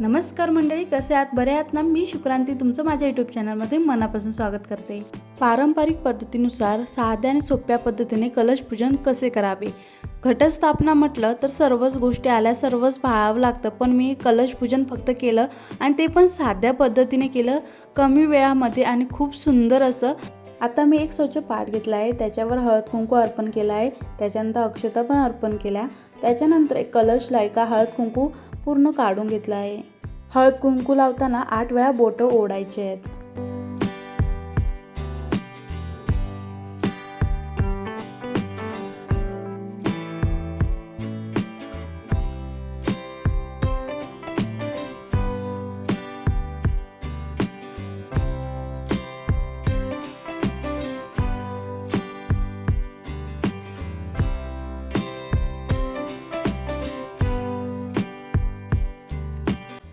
नमस्कार मंडळी कसे आहात? बरे आहात ना? मी शुक्रांती तुमचं माझ्या यूट्यूब चॅनलमध्ये मनापासून स्वागत करते. पारंपरिक पद्धतीनुसार साध्या आणि सोप्या पद्धतीने कलश पूजन कसे करावे? घटस्थापना म्हटलं तर सर्वच गोष्टी आल्या सर्वच पाळावं लागतं पण मी कलश पूजन फक्त केलं आणि ते पण साध्या पद्धतीने केलं कमी वेळामध्ये आणि खूप सुंदर असं. आता मी एक स्वच्छ पाठ घेतला आहे त्याच्यावर हळद कुंकू अर्पण केला आहे त्याच्यानंतर अक्षता पण अर्पण केल्या. त्याच्यानंतर एक कलशला एका हळद कुंकू पूर्ण काढून घेतला आहे. हळद कुंकू लावताना आठ वेळा बोटं ओढायचे आहेत.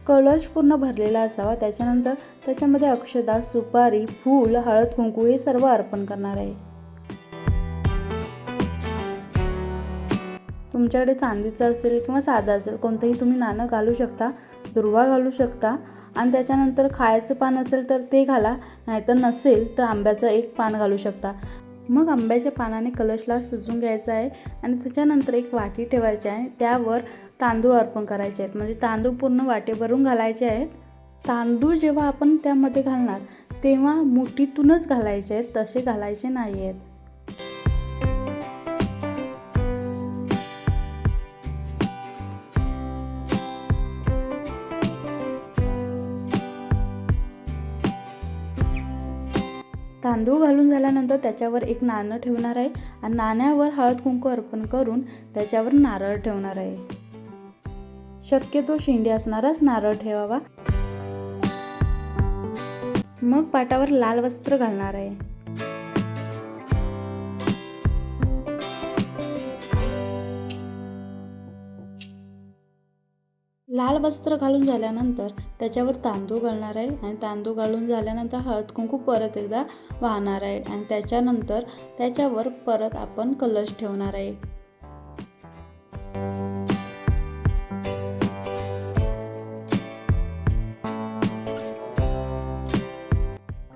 कळश पूर्ण भरलेला असावा. त्याच्यानंतर त्याच्यामध्ये अक्षदा सुपारी फूल हळद कुंकू हे सर्व अर्पण करणार आहे. तुमच्याकडे चांदीचं असेल किंवा साधं असेल कोणतंही तुम्ही नाणं घालू शकता दुर्वा घालू शकता. आणि त्याच्यानंतर खायचं पान असेल तर ते घाला नाहीतर नसेल तर आंब्याचं एक पान घालू शकता. मग आंब्याच्या पानाने कलशला सजून घ्यायचा आहे आणि त्याच्यानंतर एक वाटी ठेवायची आहे. त्यावर तांदूळ अर्पण करायचे आहेत. म्हणजे तांदूळ पूर्ण वाटेभरून घालायचे आहेत. तांदूळ जेव्हा आपण त्यामध्ये घालणार तेव्हा मुठीतूनच घालायचे आहेत. तसे घालायचे नाही आहेत. तांदूळ घालून झाल्यानंतर त्याच्यावर एक नाणं ठेवणार आहे आणि नाण्यावर हळद कुंकू अर्पण करून त्याच्यावर नारळ ठेवणार आहे. शक्यतो शेंडी असणाराच नारळ ठेवावा. मग पाटावर लाल वस्त्र घालणार आहे. लाल वस्त्र घालून झाल्यानंतर त्याच्यावर तांदूळ घालणार आहे आणि तांदूळ घालून झाल्यानंतर हळद कुंकू परत एकदा वाहणार आहे आणि त्याच्यानंतर त्याच्यावर परत आपण कलश ठेवणार आहे.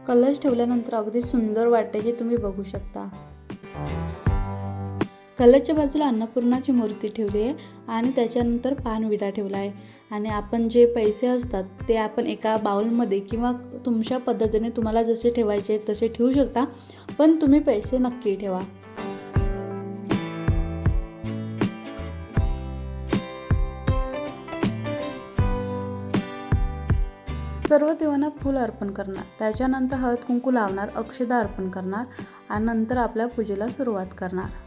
कलश ठेवल्यानंतर अगदी सुंदर वाटते हे तुम्ही बघू शकता. कलरच्या बाजूला अन्नपूर्णाची मूर्ती ठेवली आहे आणि त्याच्यानंतर पानविडा ठेवला आहे. आणि आपण जे पैसे असतात ते आपण एका बाउलमध्ये किंवा तुमच्या पद्धतीने तुम्हाला जसे ठेवायचे तसे ठेवू शकता पण तुम्ही पैसे नक्की ठेवा. सर्व देवांना फूल अर्पण करणार. त्याच्यानंतर हळद कुंकू लावणार अक्षदा अर्पण करणार आणि नंतर आपल्या पूजेला सुरुवात करणार.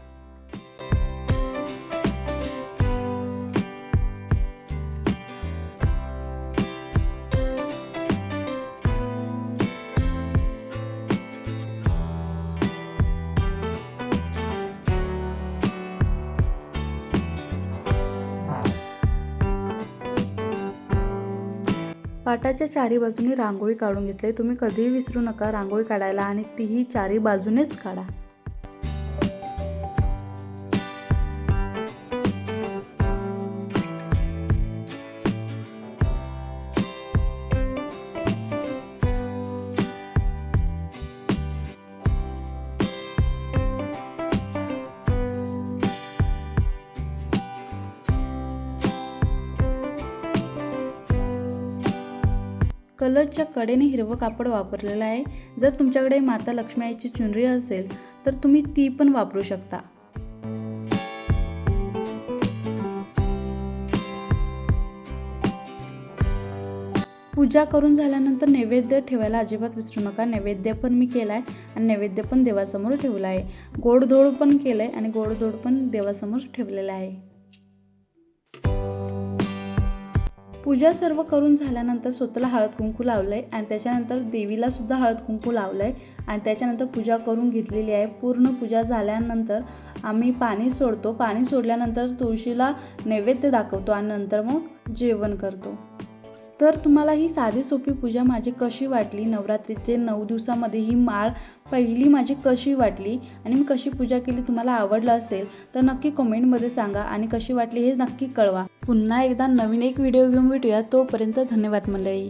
पाटाच्या चारी बाजूनी रांगोळी काढून घेतली. तुम्ही कधीही विसरू नका रांगोळी काढायला आणि तीही चारी बाजूनेच काढा. कलरच्या कडेने हिरवं कापड वापरलेलं आहे. जर तुमच्याकडे माता लक्ष्मीची चुनरी असेल तर तुम्ही ती पण वापरू शकता. पूजा करून झाल्यानंतर नैवेद्य ठेवायला अजिबात विसरू नका. नैवेद्य पण मी केला आहे आणि नैवेद्य पण देवासमोर ठेवला आहे. गोडधोड पण केलं आहे आणि गोडधोड पण देवासमोर ठेवलेलं आहे. पूजा सर्व करून झाल्यानंतर स्वतःला हळद कुंकू लावलं आहे आणि त्याच्यानंतर देवीला सुद्धा हळद कुंकू लावलं आहे आणि त्याच्यानंतर पूजा करून घेतलेली आहे. पूर्ण पूजा झाल्यानंतर आम्ही पाणी सोडतो. पाणी सोडल्यानंतर तुळशीला नैवेद्य दाखवतो आणि नंतर मग जेवण करतो. तर तुम्हाला ही साधी सोपी पूजा माझी कशी वाटली? नवरात्रीचे नऊ दिवसामध्ये ही माळ पहिली माझी कशी वाटली? आणि मी कशी पूजा केली तुम्हाला आवडलं असेल तर नक्की कमेंटमध्ये सांगा आणि कशी वाटली हे नक्की कळवा. पुन्हा एकदा नवीन एक व्हिडिओ घेऊन भेटूया तोपर्यंत धन्यवाद मंडळी.